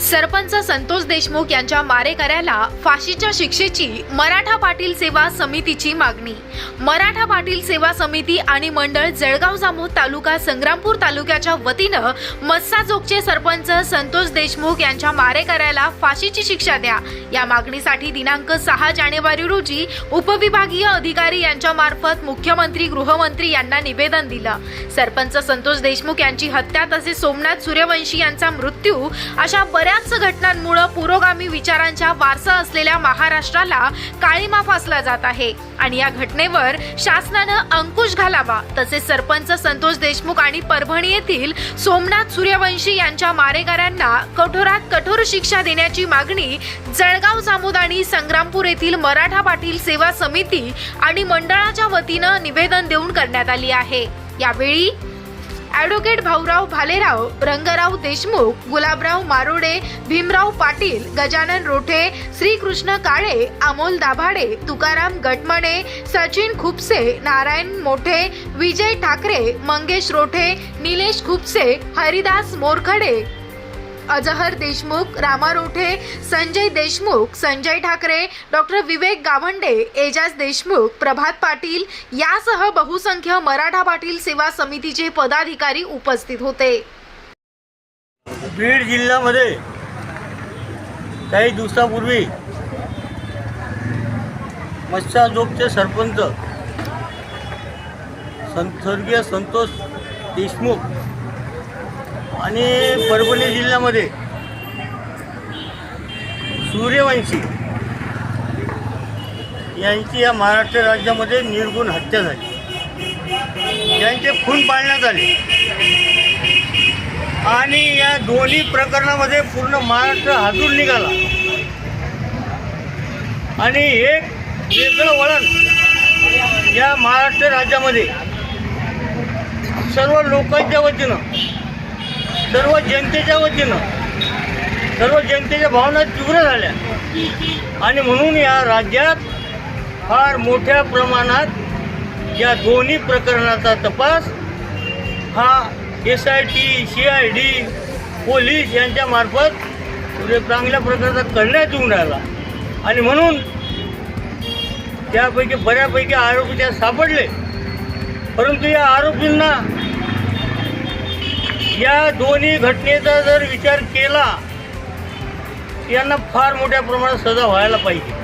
सरपंच संतोष देशमुख यांच्या मारेकऱ्याला फाशीच्या शिक्षेची मराठा पाटील सेवा समितीची मागणी. मराठा पाटील सेवा समिती आणि मंडळ जळगाव जामोद तालुका संग्रामपूर तालुक्याच्या वतीनं मस्साजोगचे सरपंच संतोष देशमुख यांच्या मारेकऱ्याला फाशीची शिक्षा द्या. या मागणीसाठी दिनांक सहा जानेवारी रोजी उपविभागीय अधिकारी यांच्या मार्फत मुख्यमंत्री गृहमंत्री यांना निवेदन दिलं. सरपंच संतोष देशमुख यांची हत्या तसेच सोमनाथ सूर्यवंशी यांचा मृत्यू अशा बऱ्याच घटनांमुळे पुरोगामी विचारांच्या वारसा असलेल्या महाराष्ट्राला काळीमा फासला जात आहे. आणि या घटनेवर शासनानं अंकुश घालावा तसेच सरपंच संतोष देशमुख आणि परभणी येथील सोमनाथ सूर्यवंशी यांच्या मारेकऱ्यांना कठोरात कठोर शिक्षा देण्याची मागणी जळगाव जामोद आणि संग्रामपूर येथील मराठा पाटील सेवा समिती आणि मंडळाच्या वतीनं निवेदन देऊन करण्यात आली आहे. यावेळी ॲडव्होकेट भाऊराव भालेराव रंगराव देशमुख गुलाबराव मारोडे भीमराव पाटील गजानन रोठे श्रीकृष्ण काळे अमोल दाभाडे तुकाराम गटमणे सचिन खुपसे नारायण मोठे विजय ठाकरे मंगेश रोठे निलेश खुपसे हरिदास मोरखडे अजहर देशमुख रामा रोठे संजय देशमुख संजय ठाकरे डॉक्टर विवेक गावंडे एजाज देशमुख प्रभात पाटील यासह बहुसंख्य मराठा पाटील सेवा समितीचे पदाधिकारी उपस्थित होते. बीड जिल्ह्यामध्ये काही दिवसापूर्वी मत्स्याजोगचे सरपंच संसर्गीय संतोष देशमुख आणि परभणी जिल्ह्यामध्ये सूर्यवंशी यांची या महाराष्ट्र राज्यामध्ये निर्गुण हत्या झाली. यांचे खून पाळण्यात आले. आणि या दोन्ही प्रकरणामध्ये पूर्ण महाराष्ट्र हातून निघाला. आणि एक वेगळं वळण या महाराष्ट्र राज्यामध्ये सर्व लोकांच्या वतीनं सर्व जनतेच्या वतीनं सर्व जनतेच्या भावना तीव्र झाल्या. आणि म्हणून या राज्यात फार मोठ्या प्रमाणात या दोन्ही प्रकरणाचा तपास हा S I T C I D police यांच्यामार्फत म्हणजे चांगल्या प्रकारचा करण्यात येऊन राहिला. आणि म्हणून त्यापैकी बऱ्यापैकी आरोपी त्या सापडले. परंतु या आरोपींना या दोन्ही घटनेचा जर विचार केला यांना फार मोठ्या प्रमाणात सजा व्हायला पाहिजे.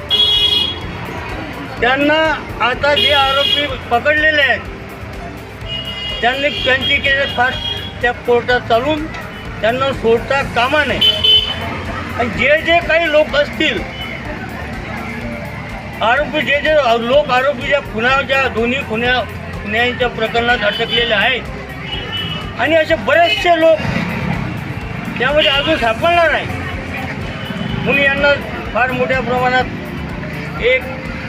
त्यांना आता जे आरोपी पकडलेले आहेत त्यांनी त्यांची केस फास्ट त्या कोर्टात चालून त्यांना सोडता कामा नये. आणि जे जे काही लोक असतील आरोपी जे जे लोक आरोपी ज्या खुनाच्या दोन्ही खुन्या खुन्यांच्या प्रकरणात अटकलेले आहेत आणि असे बरेचसे लोक त्यामध्ये अजून सापडणार नाही. म्हणून यांना फार मोठ्या प्रमाणात एक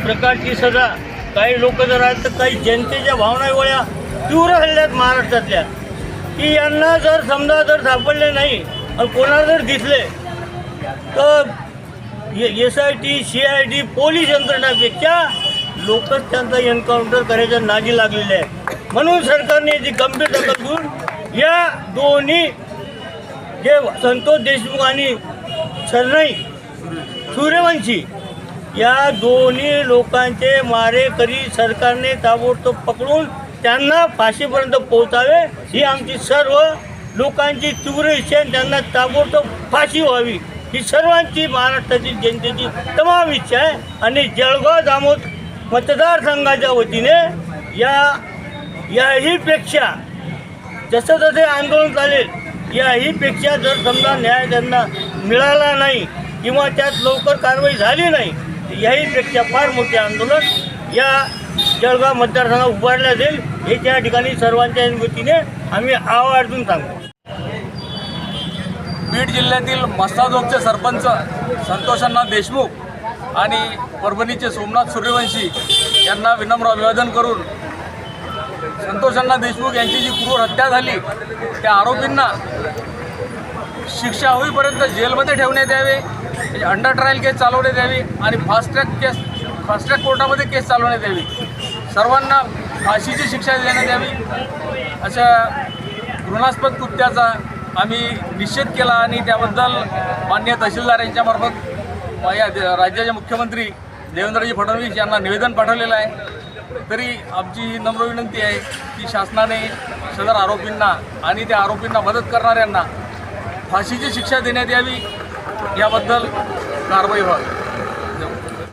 प्रकारची सजा. काही लोक जर आहेत तर काही जनतेच्या भावना एवढ्या तीव्र हल्ल्यात महाराष्ट्रातल्या. की यांना जर समजा जर सापडले नाही आणि कोणाला जर दिसले तर S I T C I D police यंत्रणापेक्षा लोकच त्यांचा एन्काउंटर करायच्या नाजी लागलेले आहे म्हणून सरकारने याची गंभीर दखल घेऊन या दोन्ही जे संतोष देशमुख आणि सरनाई सूर्यवंशी या दोन्ही लोकांचे मारेकरी सरकारने ताबडतोब पकडून त्यांना फाशीपर्यंत पोहोचावे ही आमची सर्व लोकांची तीव्र इच्छा त्यांना ताबडतोब फाशी व्हावी ही सर्वांची महाराष्ट्रातील जनतेची तमाम इच्छा आहे. आणि जळगाव दामोद मतदारसंघाच्या वतीने या याहीपेक्षा जसं जसे आंदोलन चालेल याहीपेक्षा जर समजा न्याय त्यांना मिळाला नाही किंवा त्यात लवकर कारवाई झाली नाही याहीपेक्षा फार मोठे आंदोलन या जळगाव मतदारसंघात उभारल्या जाईल हे त्या ठिकाणी सर्वांच्या वतीने आम्ही आवर्जून सांगतो. बीड जिल्ह्यातील मस्तादोगचे सरपंच संतोषांना देशमुख आणि परभणीचे सोमनाथ सूर्यवंशी यांना विनम्र अभिवादन करून संतोषांना देशमुख यांची जी क्रूर हत्या झाली त्या आरोपींना शिक्षा होईपर्यंत जेलमध्ये ठेवण्यात यावे अंडर ट्रायल केस चालवण्यात यावी आणि fast track case fast track कोर्टामध्ये केस चालवण्यात यावी. सर्वांना फाशीची शिक्षा देण्यात यावी. अशा घृणास्पद कृत्याचा आम्ही निषेध केला आणि त्याबद्दल मान्य तहसीलदार यांच्यामार्फत या राज्याचे मुख्यमंत्री देवेंद्रजी फडणवीस यांना निवेदन पाठवलेलं आहे. तरी आमची ही नम्र विनंती आहे की शासनाने सदर आरोपींना आणि त्या आरोपींना मदत करणाऱ्यांना फाशीची शिक्षा देण्यात यावी. याबद्दल कारवाई व्हावी.